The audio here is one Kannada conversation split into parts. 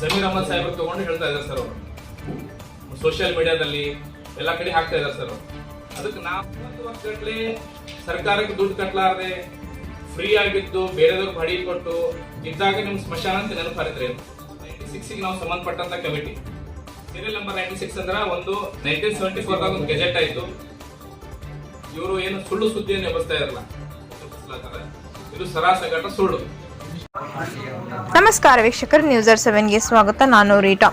ಜಮೀರ್ ಅಹಮದ್ ಸಾಹೇಬ್ರು ತಗೊಂಡು ಹೇಳ್ತಾ ಇದ್ದಾರೆ ಸರ್ ಅವರು. ಸೋಷಿಯಲ್ ಮೀಡಿಯಾದಲ್ಲಿ ಎಲ್ಲ ಕಡೆ ಹಾಕ್ತಾ ಇದ್ದಾರೆ ಸರ್ ಅದಕ್ಕೆ ನಾವು ವರ್ಷಗಟ್ಲೆ ಸರ್ಕಾರಕ್ಕೆ ದುಡ್ಡು ಕಟ್ಟಲಾರದೆ ಫ್ರೀ ಆಗಿದ್ದು ಬೇರೆದವ್ರು ಬಾಡಿಗೆ ಕೊಟ್ಟು ಇದ್ದಾಗ ನಿಮ್ ಸ್ಮಶಾನ ಅಂತ ನೆನಪಾರಿದ್ರೆ ನೈನ್ಟಿ ಸಿಕ್ಸ್ಗೆ ನಾವು ಸಂಬಂಧಪಟ್ಟಂತ committee serial number ninety six ಅಂದ್ರೆ ಒಂದು ನೈನ್ಟೀನ್ ಸೆವೆಂಟಿ ಫೋರ್ ಒಂದು ಗೆಜೆಟ್ ಆಯ್ತು. ಇವರು ಏನು ಸುಳ್ಳು ಸುದ್ದಿಯನ್ನು ಎಬ್ಬಿಸ್ತಾ ಇರಲ್ಲ. ಇದು ಸರಾಸಗಟ ಸುಳ್ಳು. ನಮಸ್ಕಾರ ವೀಕ್ಷಕರು ನ್ಯೂಸರ್ ಸೆವೆನ್ಗೆ ಸ್ವಾಗತ. ನಾನು ರೀಟಾ.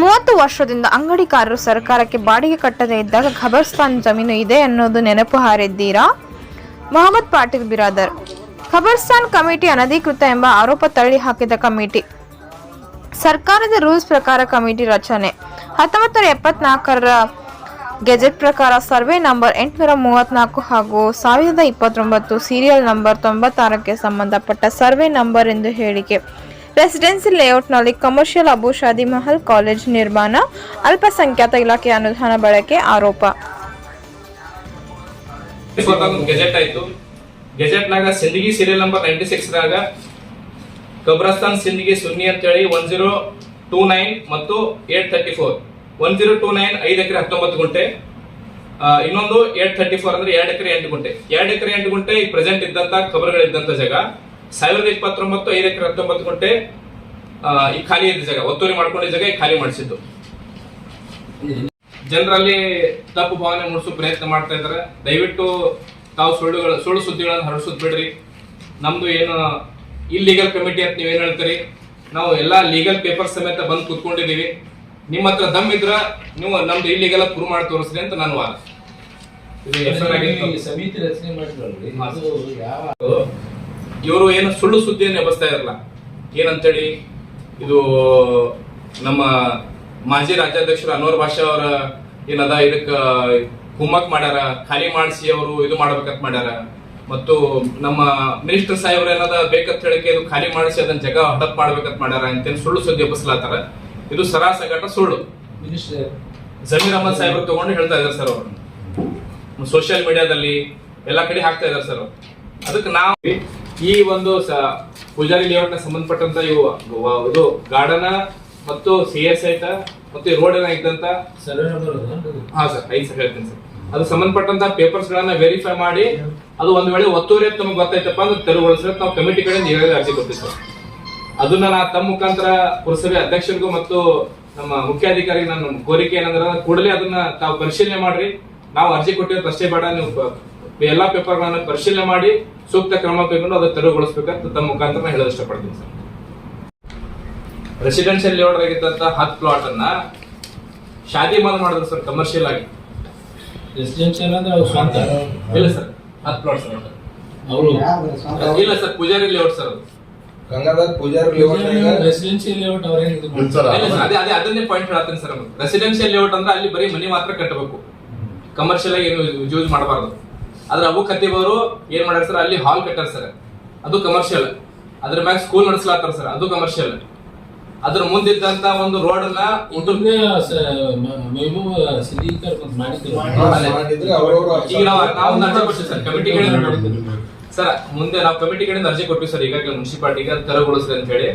ಮೂವತ್ತು ವರ್ಷದಿಂದ ಅಂಗಡಿಕಾರರು ಸರ್ಕಾರಕ್ಕೆ ಬಾಡಿಗೆ ಕಟ್ಟದೇ ಇದ್ದಾಗ ಖಬರ್ಸ್ತಾನ್ ಜಮೀನು ಇದೆ ಅನ್ನೋದು ನೆನಪು ಹಾರಿದ್ದೀರಾ? ಮೊಹಮ್ಮದ್ ಪಾಟೀಲ್ ಬಿರಾದರ್. ಖಬರ್ಸ್ತಾನ್ ಕಮಿಟಿ ಅನಧಿಕೃತ ಎಂಬ ಆರೋಪ ತಳ್ಳಿ ಹಾಕಿದ ಕಮಿಟಿ. ಸರ್ಕಾರದ ರೂಲ್ಸ್ ಪ್ರಕಾರ ಕಮಿಟಿ ರಚನೆ. ಹತ್ತೊಂಬತ್ತು ನೂರ ಎಪ್ಪತ್ನಾಲ್ಕರ ಗೆಜೆಟ್ ಪ್ರಕಾರ ಸರ್ವೆ ನಂಬರ್ ಎಂಟುನೂರ ಮೂವತ್ನಾಲ್ಕು ಹಾಗೂ ಸಾವಿರದ ಇಪ್ಪತ್ತೊಂಬತ್ತು ಸೀರಿಯಲ್ ನಂಬರ್ ತೊಂಬತ್ತಾರಕ್ಕೆ ಸಂಬಂಧಪಟ್ಟ ಸರ್ವೆ ನಂಬರ್ ಎಂದು ಹೇಳಿಕೆ. ರೆಸಿಡೆನ್ಸಿ ಲೇಔಟ್ನಲ್ಲಿ ಕಮರ್ಷಿಯಲ್ ಅಬು ಶಾದಿ ಮಹಲ್ ಕಾಲೇಜ್ ನಿರ್ಮಾಣ, ಅಲ್ಪಸಂಖ್ಯಾತ ಇಲಾಖೆ ಅನುದಾನ ಬಳಕೆ ಆರೋಪ. ಗೆಜೆಟ್ ಆಯ್ತು. ಗೆಜೆಟ್ ನಾಗ ಸಿಂದಗಿ ಸೀರಿಯಲ್ ನಂಬರ್ ನೈಂಟಿ ಕಬ್ರಸ್ತಾನ್ ಸಿಂದಗಿ ಸುನ್ನಿ ಅಂತ ಹೇಳಿ ಒನ್ ಜೀರೋ ಟೂ ನೈನ್ ಮತ್ತು eight thirty four. One zero two nine ಐದು ಎಕರೆ ಹತ್ತೊಂಬತ್ತು ಗುಂಟೆ. ಇನ್ನೊಂದು ಏಟ್ ತರ್ಟಿ ಫೋರ್ ಅಂದ್ರೆ ಎರಡು ಎಕರೆ ಎಂಟು ಗುಂಟೆ. ಎರಡು ಎಕರೆ ಎಂಟು ಗುಂಟೆ ಈ ಪ್ರೆಸೆಂಟ್ ಇದ್ದಂತ ಖಬರ್ಗಳಿದ್ದಂತ ಜಾಗ. ಸಾವಿರದ ಇಪ್ಪತ್ತೊಂಬತ್ತು ಐದು ಎಕರೆ ಹತ್ತೊಂಬತ್ತು ಗುಂಟೆ ಈ ಖಾಲಿ ಇದ್ದ ಜಾಗ. ಒತ್ತುವರಿ ಮಾಡ್ಕೊಂಡಿದ್ದ ಜಾಗ ಈ ಖಾಲಿ ಮಾಡಿಸಿದ್ದು. ಜನರಲ್ಲಿ ತಪ್ಪು ಭಾವನೆ ಮೂಡಿಸೋ ಪ್ರಯತ್ನ ಮಾಡ್ತಾ ಇದ್ದಾರೆ. ದಯವಿಟ್ಟು ತಾವು ಸುಳ್ಳುಗಳು, ಸುಳ್ಳು ಸುದ್ದಿಗಳನ್ನು ಹರಡಿಸೋದು ಬಿಡ್ರಿ. ನಮ್ದು ಏನು ಇಲ್ಲಿಗಲ್ ಕಮಿಟಿ ಅಂತ ನೀವೇನ್ ಹೇಳ್ತೀರಿ? ನಾವು ಎಲ್ಲ ಲೀಗಲ್ ಪೇಪರ್ ಸಮೇತ ಬಂದು ಕೂತ್ಕೊಂಡಿದೀವಿ ನಿಮ್ಮ ಹತ್ರ ದಮ್ ಇದ್ರ ನೀವು ನಮ್ದು ಇಲ್ಲಿಗೆಲ್ಲ ಪ್ರೂವ್ ಮಾಡಿ ತೋರಿಸ್ರಿ ಅಂತ ನಾನು ವಾದ. ಸಮಿತಿ ರಚನೆ ಇವರು ಏನು ಸುಳ್ಳು ಸುದ್ದಿಯನ್ನು ಎಬ್ಬಿಸ್ತಾ ಇರಲ್ಲ. ಏನಂತೇಳಿ ಇದು ನಮ್ಮ ಮಾಜಿ ರಾಜ್ಯಾಧ್ಯಕ್ಷರು ಅನ್ವರ್ ಭಾಷಾ ಅವರ ಏನದ ಇದಕ್ಕ ಕುಮ್ಮಕ್ ಮಾಡ್ಯಾರ ಖಾಲಿ ಮಾಡಿಸಿ ಅವರು ಇದು ಮಾಡ್ಬೇಕಂತ ಮಾಡ್ಯಾರ. ಮತ್ತು ನಮ್ಮ ಮಿನಿಸ್ಟರ್ ಸಾಹೇಬ್ರು ಏನದ ಬೇಕಂತ ಹೇಳಿಕೆ ಇದು ಖಾಲಿ ಮಾಡಿಸಿ ಅದನ್ನ ಜಗ ಹಡಪ್ ಮಾಡ್ಬೇಕಂತ ಮಾಡ್ಯಾರ ಅಂತೇಳಿ ಸುಳ್ಳು ಸುದ್ದಿ ಎಬ್ಬಿಸ್ಲಾತಾರ ಇದು ಸರಾಸಗಟ ಸುಳ್ಳು. ಜಮೀರ್ ಅಹಮದ್ ಸಾಹೇಬ್ರು ತಗೊಂಡು ಹೇಳ್ತಾ ಇದ್ದಾರೆ ಸರ್ ಅವರು. ಸೋಷಿಯಲ್ ಮೀಡಿಯಾದಲ್ಲಿ ಎಲ್ಲ ಕಡೆ ಹಾಕ್ತಾ ಇದ್ದಾರೆ ಸರ್ ಅದಕ್ಕೆ ನಾವು ಈ ಒಂದು ಪೂಜಾರಿ ಲೇಔಟ್ನ ಸಂಬಂಧಪಟ್ಟಂತ ಇವು ಇದು ಗಾರ್ಡನ್ ಮತ್ತು ಸಿ ಎಸ್ ಐತ ಮತ್ತು ರೋಡ್ ಏನ ಇದ್ದಂತ ಹಾ ಸರ್ ಐದು ಸರ್ ಹೇಳ್ತೀನಿ ಸರ್. ಅದು ಸಂಬಂಧಪಟ್ಟಂತ ಪೇಪರ್ಸ್ ಗಳನ್ನ ವೆರಿಫೈ ಮಾಡಿ ಅದು ಒಂದ್ ವೇಳೆ ಒತ್ತುವರಿ ನಮ್ಗೆ ಗೊತ್ತಾಯ್ತಪ್ಪ ಅಂದ್ರೆ ತೆರವುಗೊಳಿಸಿದ್ರೆ ನಾವು ಕಮಿಟಿ ಕಡೆ ಈಗಾಗಲೇ ಅರ್ಜಿ ಕೊಡ್ತೀವಿ ಸರ್. ಅದನ್ನ ನಾ ತಮ್ಮ ಮುಖಾಂತರ ಪುರಸಭೆ ಅಧ್ಯಕ್ಷರಿಗೂ ಮತ್ತು ನಮ್ಮ ಮುಖ್ಯಾಧಿಕಾರಿಗೆ ನನ್ನ ಕೋರಿಕೆ ಏನಂದ್ರೆ ಕೂಡಲೇ ಅದನ್ನ ತಾವು ಪರಿಶೀಲನೆ ಮಾಡ್ರಿ. ನಾವು ಅರ್ಜಿ ಕೊಟ್ಟಿರೋದು ಅಷ್ಟೇ ಬೇಡ ನೀವು ಎಲ್ಲಾ ಪೇಪರ್ಗಳನ್ನ ಪರಿಶೀಲನೆ ಮಾಡಿ ಸೂಕ್ತ ಕ್ರಮ ಕೈಗೊಂಡು ಅದನ್ನು ತೆರವುಗೊಳಿಸಬೇಕಂತ ತಮ್ಮ ಮುಖಾಂತರ ನಾನು ಹೇಳೋದು ಇಷ್ಟಪಡ್ತೀನಿ ಸರ್. ರೆಸಿಡೆನ್ಷಿಯಲ್ ಲೇಔಟ್ ಆಗಿದ್ದಂತ ಹತ್ ಪ್ಲಾಟ್ ಅನ್ನ ಶಾದಿ ಮಾಲ್ ಮಾಡಿದ್ರು ಸರ್ ಕಮರ್ಷಿಯಲ್ ಆಗಿ. ರೆಸಿಡೆನ್ಷಿಯಲ್ ಅಂದ್ರೆ ಅವ್ರ ಸ್ವಂತ? ಇಲ್ಲ ಸರ್ ಹತ್ತು ಪ್ಲಾಟ್ ಸರ್. ಅವರು? ಇಲ್ಲ ಸರ್ ಪೂಜಾರಿ ಲೇಔಟ್ ಸರ್ ಅದು. ಗಂಗಾಧರ್ ಪೂಜಾರಿ ರೆಸಿಡೆನ್ಶಿಯಲ್ ಲೇಔಟ್ ಅವ್ರೇನು ಇದು. ಮಾಡ್ತಾರೆ? ಇಲ್ಲ ಸರ್ ಅದೇ ಅದೇ ಅದನ್ನೇ ಪಾಯಿಂಟ್ ಹೇಳ್ತೀನಿ ಸರ್ ರೆಸಿಡೆನ್ಶಿಯಲ್ ಲೇಔಟ್ ಅಂದ್ರೆ ಅಲ್ಲಿ ಬರೀ ಮನಿ ಮಾತ್ರ ಕಟ್ಟಬೇಕು. ಕಮರ್ಷಿಯಲ್ ಆಗಿ ಏನು ಯೂಸ್ ಮಾಡಬಾರ್ದು. ಆದ್ರೆ ಅವು ಕತ್ತಿಬವರು ಅವರು ಏನ್ ಮಾಡ್ಯಾರ ಸರ್ ಅಲ್ಲಿ ಹಾಲ್ ಕಟ್ಟಾರ ಸರ್. ಅದು ಕಮರ್ಷಿಯಲ್ ಅದ್ರ ಮ್ಯಾಗ ಸ್ಕೂಲ್ ನಡೆಸ್ಲಾತಾರ ಸರ್ ಅದು ಕಮರ್ಷಿಯಲ್ ಅದ್ರ ಮುಂದಿದ್ದಂತ ಒಂದು ರೋಡ್ ಅನ್ನ ಸ- ಮ- ಮೆಹಬೂಬ್ ಸಿದ್ದೀಕರ್ ಬಂದ್ ಮಾಡಿದ್ರು. ಮಾಡಿದ್ರೆ. ಅವ್ರವ್ರು ಈಗ ನಾವು ನಾವು ಅರ್ಜಿ ಸರ್ ಕಮಿಟಿ ಕಡೆಯಿಂದ ಸರ್ ಮುಂದೆ ನಾವು ಕಮಿಟಿ ಕಡೆಯಿಂದ ಅರ್ಜಿ ಕೊಟ್ಟಿವಿ ಸರ್ ಈಗಾಗಲೇ ಮುನ್ಸಿಪಾಲ್ಟಿಗೆ ತೆರವುಗೊಳಿಸ್ರಿ ಅಂತ ಹೇಳಿ.